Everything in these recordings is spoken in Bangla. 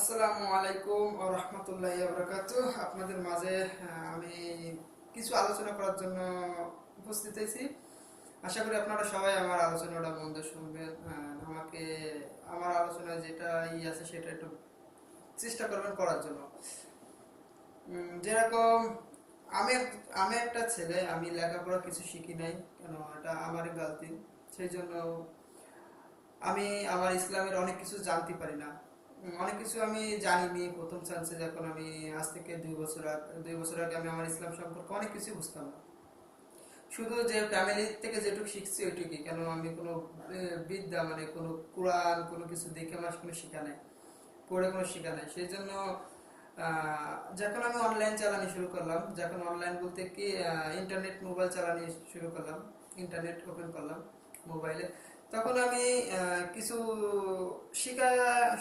আসসালামু আলাইকুম ও রহমতুল্লাহ বরকাত আপনাদের মাঝে আমি কিছু আলোচনা করার জন্য উপস্থিত হয়েছি। আশা করি আপনারা সবাই আমার আলোচনাটা বন্ধ শুনবেন। আমাকে, আমার আলোচনায় যেটা ই আছে সেটা একটু চেষ্টা করবেন করার জন্য। যেরকম আমি আমি একটা ছেলে, আমি লেখাপড়া কিছু শিখি নাই, কেন এটা আমারই গালতি সেই জন্য আমি আমার ইসলামের অনেক কিছু জানতে পারি না। অনেক কিছু আমি জানিনি। প্রথম চান্সে যখন আমি আজ থেকে দুই বছর আগে, দুই বছর আগে আমি আমার ইসলাম সম্পর্কে অনেক কিছু বুঝতাম। না শুধু যে ফ্যামিলি থেকে যেটুকু শিখছি ওইটুকুই। কেন আমি কোনো বিদ্যা মানে কোনো কোরআন, কোনো কিছু দেখে আমার কোনো শেখা নাই, পড়ে কোনো শেখা নাই। সেই জন্য যখন আমি অনলাইন চালানি শুরু করলাম, যখন অনলাইন বলতে কি ইন্টারনেট মোবাইল চালানি শুরু করলাম ইন্টারনেট ওপেন করলাম মোবাইলে তখন আমি কিছু শেখা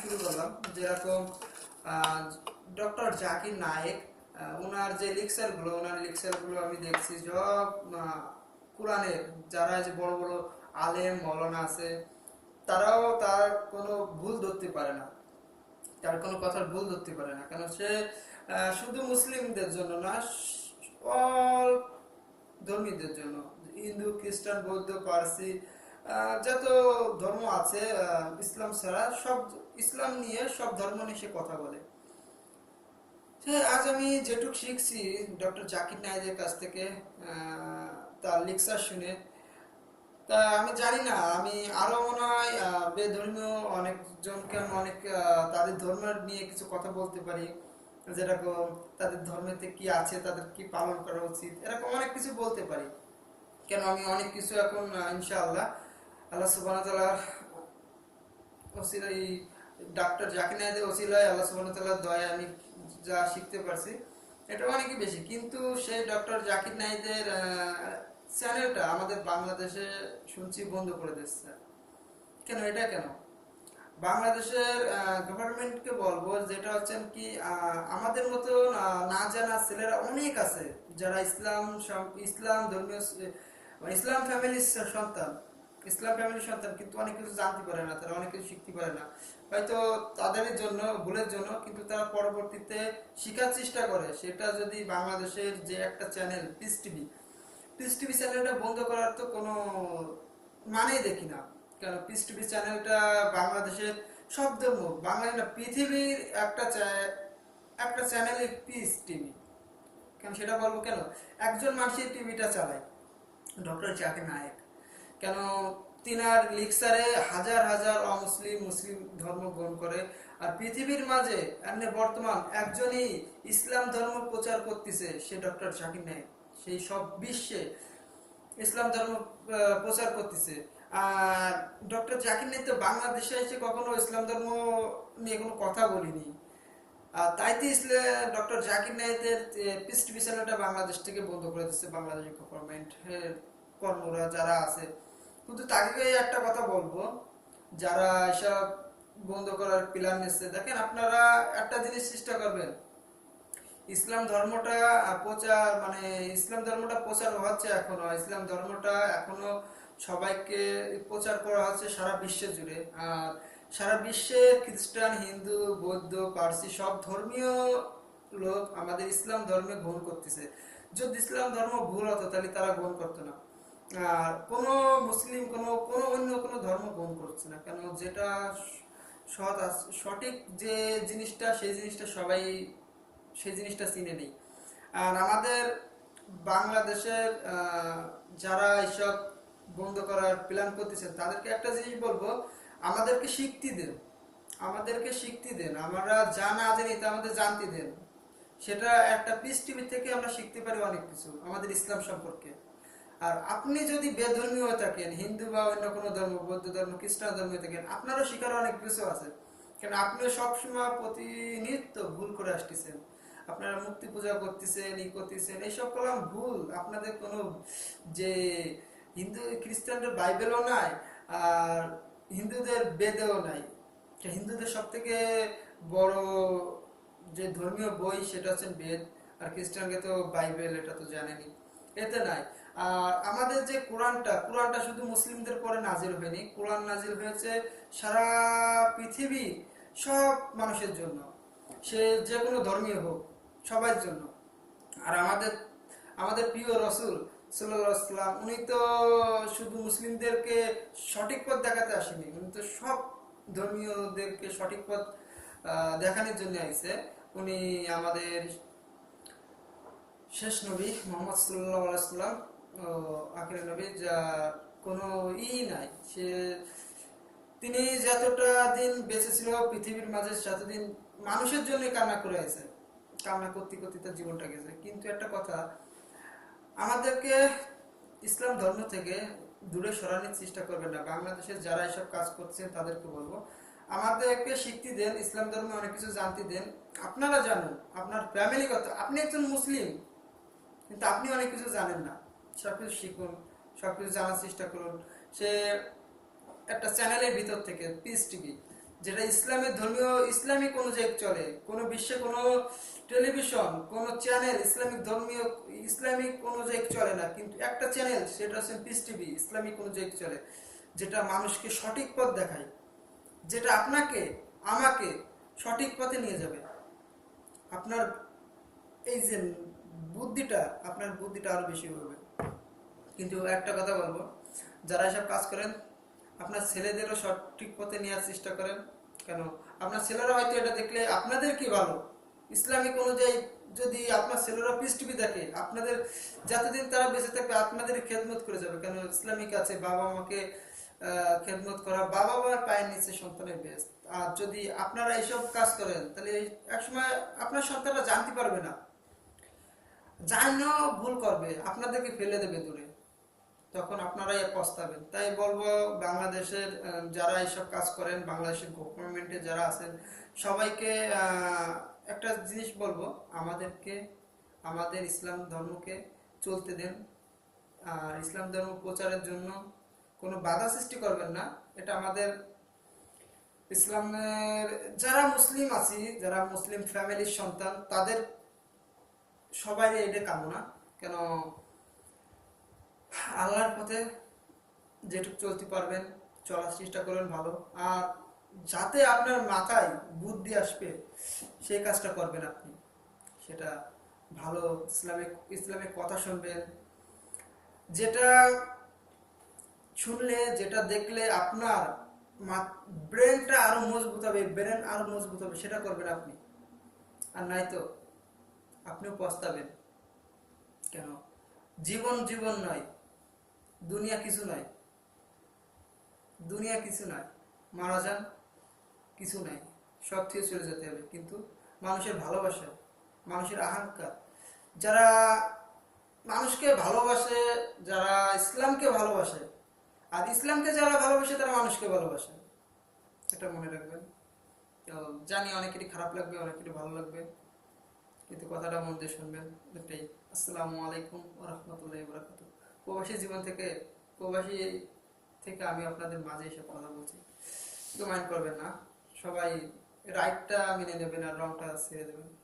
শুরু করলাম। যেরকম ডক্টর জাকির নায়েক ওনার যে লেকচারগুলো ওনার লেকচারগুলো আমি দেখছি সব কোরআনের যারা যে বড় বড় আলেম, মৌলানা আছে, তারাও তার কোনো ভুল ধরতে পারে না। তার কোনো কথার ভুল ধরতে পারে না। কারণ সে শুধু মুসলিমদের জন্য না অল ধর্মীদের জন্য। হিন্দু, খ্রিস্টান, বৌদ্ধ, পার্সি যত ধর্ম আছে ইসলাম ছাড়া সব ইসলাম নিয়ে সব ধর্ম নিয়ে সে কথা বলে। আজ আমি যেটুক শিখছি ডক্টর জাকির নায়েদের কাছ থেকে তার লেকচার শুনে, তা আমি জানি না, আমি আরও মনে হয় বেধর্মীয় অনেকজনকে আমি অনেক তাদের ধর্মের নিয়ে কিছু কথা বলতে পারি। যেরকম তাদের ধর্মেতে কি আছে, তাদের কি পালন করা উচিত, এরকম অনেক কিছু বলতে পারি। কেন আমি অনেক কিছু এখন ইনশাআল্লাহ আল্লাহ ওসিলাই ডাক্তার ওসিলায়, আল্লাহ ওয়া আমি যা শিখতে পারছি, এটা অনেকই বেশি। কিন্তু সেই ডক্টর জাকির নাইদের চ্যানেলটা আমাদের বাংলাদেশে শুনছি বন্ধ করে দিচ্ছে কেন, এটা কেন? বাংলাদেশের গভর্নমেন্টকে বলব যেটা হচ্ছেন কি আমাদের মতো না জানা ছেলেরা অনেক আছে যারা ইসলাম ইসলাম ধর্মীয় মানে ইসলাম ফ্যামিলির সন্তান। ইসলাম ফ্যামিলির সন্তান, কিন্তু অনেক কিছু জানতে পারে না, তারা অনেক কিছু শিখতে পারে না। হয়তো তাদের জন্য, ভুলের জন্য, কিন্তু তারা পরবর্তীতে শিখার চেষ্টা করে। সেটা যদি বাংলাদেশের যে একটা channel Peace TV Peace TV চ্যানেলটা বন্ধ করার তো কোনো মানেই দেখি না। কেন পিস টিভি চ্যানেলটা বাংলাদেশের সব ধর্ম বাংলা না, পৃথিবীর একটা একটা চ্যানেল পিস টিভি কেন, সেটা বলব কেন? একজন মানুষের টিভিটা চালায়। ডক্টর জাকির নায়েক কেন তিনার লিক্সারে হাজার হাজার অমুসলিম, মুসলিম ধর্ম গ্রহণ করে। আর পৃথিবীর মাঝে, এমনি বর্তমান, একজনই ইসলাম ধর্ম প্রচার করতেছে, সে ডক্টর জাকির নায়েক। সেই সব বিশ্বে ইসলাম ধর্ম প্রচার করতেছে। আর ডক্টর জাকির নায়েক তো বাংলাদেশে এসে কখনো ইসলাম ধর্ম নিয়ে কোনো কথা বলিনি। আর তাইতে ইসলাম ডক্টর জাকির নাইদের পিস টিভি বাংলাদেশ থেকে বন্ধ করে দিচ্ছে বাংলাদেশ গভর্নমেন্ট কর্মরা, যারা আছে। কিন্তু তাকে একটা কথা বলব, যারা এসব বন্ধ করার প্ল্যান নিচ্ছে, দেখেন আপনারা একটা জিনিস চেষ্টা করবেন। ইসলাম ধর্মটা প্রচার মানে ইসলাম ধর্মটা প্রচার হচ্ছে এখনও, ইসলাম ধর্মটা এখনও সবাইকে প্রচার করা হচ্ছে সারা বিশ্বে জুড়ে। আর সারা বিশ্বে খ্রিস্টান, হিন্দু, বৌদ্ধ, পার্সি সব ধর্মীয় লোক আমাদের ইসলাম ধর্মে গ্রহণ করতেছে। যদি ইসলাম ধর্ম ভুল হতো, তাহলে তারা গ্রহণ করতো না। কোনো মুসলিম, কোনো কোনো অন্য কোনো ধর্ম গ্রহণ করছে না। কেন যেটা সৎ সঠিক যে জিনিসটা, সেই জিনিসটা সবাই, সেই জিনিসটা চিনে নেই। আর আমাদের বাংলাদেশের যারা এসব বন্ধ করার প্ল্যান করতেছেন, তাদেরকে একটা জিনিস বলব, আমাদেরকে শিখতে দেন। আমাদেরকে শিখতে দেন। আমরা যা না জানি, তা আমাদের জানতে দেন। সেটা একটা পিস টিভি থেকে আমরা শিখতে পারি অনেক কিছু, আমাদের ইসলাম সম্পর্কে। আর আপনি যদি বেধর্মী হয়ে থাকেন, হিন্দু বা অন্য কোনো ধর্ম, বৌদ্ধ ধর্ম, খ্রিস্টান ধর্ম হয়ে থাকেন, আপনারও শিকার অনেক কিছু আছে। কেন আপনিও সবসময় প্রতিনিত্য ভুল করে আসতেছেন। আপনারা মূর্তি পূজা করতেছেন, ই করতেছেন, এইসব কলাম ভুল। আপনাদের কোনো যে হিন্দু, খ্রিস্টানদের বাইবেলও নাই, আর হিন্দুদের বেদেও নাই। হিন্দুদের সব থেকে বড় যে ধর্মীয় বই, সেটা হচ্ছে বেদ, আর খ্রিস্টানকে তো বাইবেল, এটা তো জানেনি এতে নাই। আর আমাদের যে কোরআনটা কোরআনটা শুধু মুসলিমদের পরে নাজিল হয়নি, কোরআন নাজিল হয়েছে সারা পৃথিবী সব মানুষের জন্য। সে যে কোনো ধর্মীয় হোক, সবার জন্য। আর আমাদের আমাদের প্রিয় রসুল সাল্লাম উনি তো শুধু মুসলিমদেরকে সঠিক পথ দেখাতে আসেনি, উনি তো সব ধর্মীয়দেরকে সঠিক পথ দেখানোর জন্য আইছে। উনি আমাদের শেষ নবী মোহাম্মদ সাল্লাহ সাল্লাম আখির যা কোনো ই নাই। সে, তিনি যতটা দিন বেঁচে ছিল, পৃথিবীর মাঝে ততদিন মানুষের জন্য কান্না করে আছে, কান্না করতে করতে তার জীবনটা গেছে। কিন্তু একটা কথা, আমাদেরকে ইসলাম ধর্ম থেকে দূরে সরানোর চেষ্টা করবেন না। বাংলাদেশের যারা এসব কাজ করছেন, তাদেরকে বলব, আমাদেরকে শিখতে দেন, ইসলাম ধর্মে অনেক কিছু জানতে দেন। আপনারা জানুন, আপনার ফ্যামিলি কত? আপনি একজন মুসলিম, কিন্তু আপনি অনেক কিছু জানেন না। সবকিছু শিখুন সবকিছু জানার চেষ্টা করুন। সে একটা চ্যানেলের ভিতর থেকে পিস টিভি যেটা ইসলামের ধর্মীয়, ইসলামিক অনুযায়ী চলে। কোনো বিশ্বে কোনো টেলিভিশন, কোনো চ্যানেল ইসলামিক ধর্মীয়, ইসলামিক অনুযায়ী চলে না। কিন্তু একটা চ্যানেল, সেটা হচ্ছে পিস টিভি ইসলামিক অনুযায়ী চলে, যেটা মানুষকে সঠিক পথ দেখায়, যেটা আপনাকে, আমাকে সঠিক পথে নিয়ে যাবে। আপনার এই যে বুদ্ধিটা, আপনার বুদ্ধিটা আরও বেশি হবে। কিন্তু একটা কথা বলব, যারা এসব কাজ করেন, আপনার ছেলেদেরও সঠিক পথে নেওয়ার চেষ্টা করেন। কেন? আপনার ছেলেরা হয়তো এটা দেখলে আপনাদের কি ভালো? ইসলামিক অনুযায়ী যদি আপনার ছেলেরা টিভি দেখে, আপনাদের যতদিন তারা বেঁচে থাকবে, আপনাদের খেদমত করে যাবে। কেন? ইসলামিক আছে, বাবা মাকে খেদমত করা, বাবা মার পায়ের নিচে সন্তানের বেশ। আর যদি আপনারা এইসব কাজ করেন, তাহলে একসময় আপনার সন্তানরা জানতে পারবে না। জানো ভুল করবে, আপনাদেরকে ফেলে দেবে দূরে। তখন আপনারাই পস্তাবেন তাই বলব, বাংলাদেশের যারা এইসব কাজ করেন, বাংলাদেশের গভর্নমেন্টে যারা আছেন, সবাইকে একটা জিনিস বলব, আমাদেরকে, আমাদের ইসলাম ধর্মকে চলতে দেন। আর ইসলাম ধর্ম প্রচারের জন্য কোনো বাধা সৃষ্টি করবেন না। এটা আমাদের ইসলামের, যারা মুসলিম আছি, যারা মুসলিম ফ্যামিলির সন্তান, তাদের সবাই এটা কামনা। কেন আল্লাহর পথে যেটুকু চলতে পারবেন, চলার চেষ্টা করবেন ভালো। আর যাতে আপনার মাথায় বুদ্ধি আসবে, সেই কাজটা করবেন আপনি। সেটা ভালো ইসলামিক ইসলামিক কথা শুনবেন। যেটা শুনলে, যেটা দেখলে আপনার ব্রেনটা আরও মজবুত হবে, ব্রেন আরও মজবুত হবে, সেটা করবেন আপনি। আর নাই তো আপনিও পস্তাবেন। কেন? জীবন জীবন নয়। দুনিয়া কিছু নয় দুনিয়া কিছু নয় মারা যান, কিছু নাই। সব থেকে চলে যেতে হবে। কিন্তু মানুষের ভালোবাসা, মানুষের আকাঙ্ক্ষা, যারা মানুষকে ভালোবাসে, যারা ইসলামকে ভালোবাসে, আর ইসলামকে যারা ভালোবাসে, তারা মানুষকে ভালোবাসে। এটা মনে রাখবেন। জানি অনেকেরই খারাপ লাগবে, অনেকেরই ভালো লাগবে। কিন্তু কথাটা মন দিয়ে শুনবেন। এটাই। আসসালামু আলাইকুম রহমতুল্লাহ বরাকাত প্রবাসী জীবন থেকে, প্রবাসী থেকে আমি আপনাদের মাঝে এসে কথা বলছি। মাইন্ড করবেন না। সবাই রাইটটা মেনে নেবেন আর রংটা ছেড়ে দেবেন।